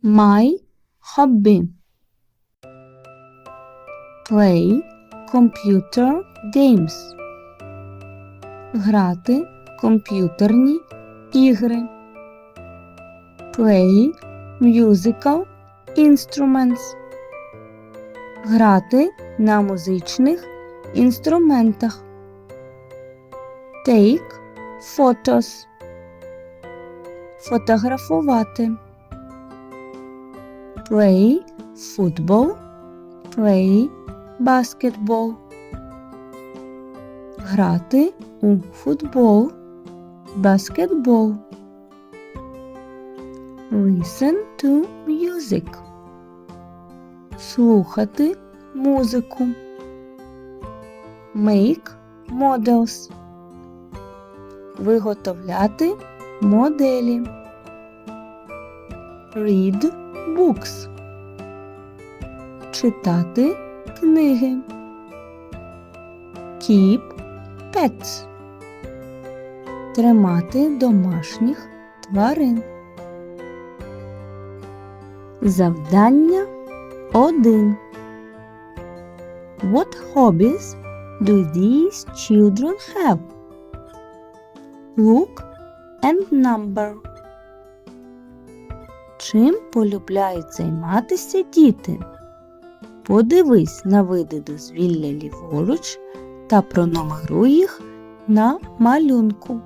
My hobby. Play computer games. Грати комп'ютерні ігри. Play musical instruments. Грати на музичних інструментах. Take photos. Фотографувати. Play football. Play basketball. Грати у футбол. Баскетбол. Listen to music. Слухати музику. Make models. Виготовляти моделі. Read books. Читати книги. Keep pets. Тримати домашніх тварин. Завдання 1. What hobbies do these children have? Look and number. Чим полюбляють займатися діти? Подивись на види дозвілля ліворуч та пронумеруй їх на малюнку.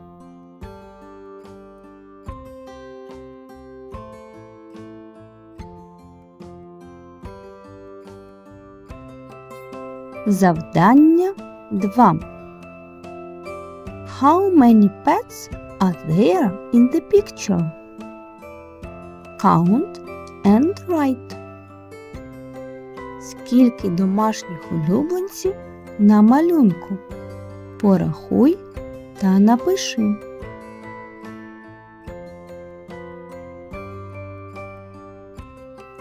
Завдання 2. How many pets are there in the picture? Count and write. Скільки домашніх улюбленців на малюнку? Порахуй та напиши.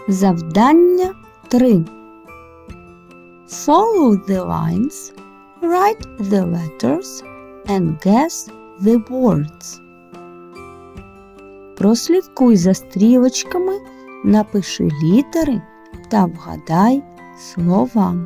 Завдання 3. Follow the lines, write the letters and guess the words. Прослідкуй за стрілочками, напиши літери та вгадай слова.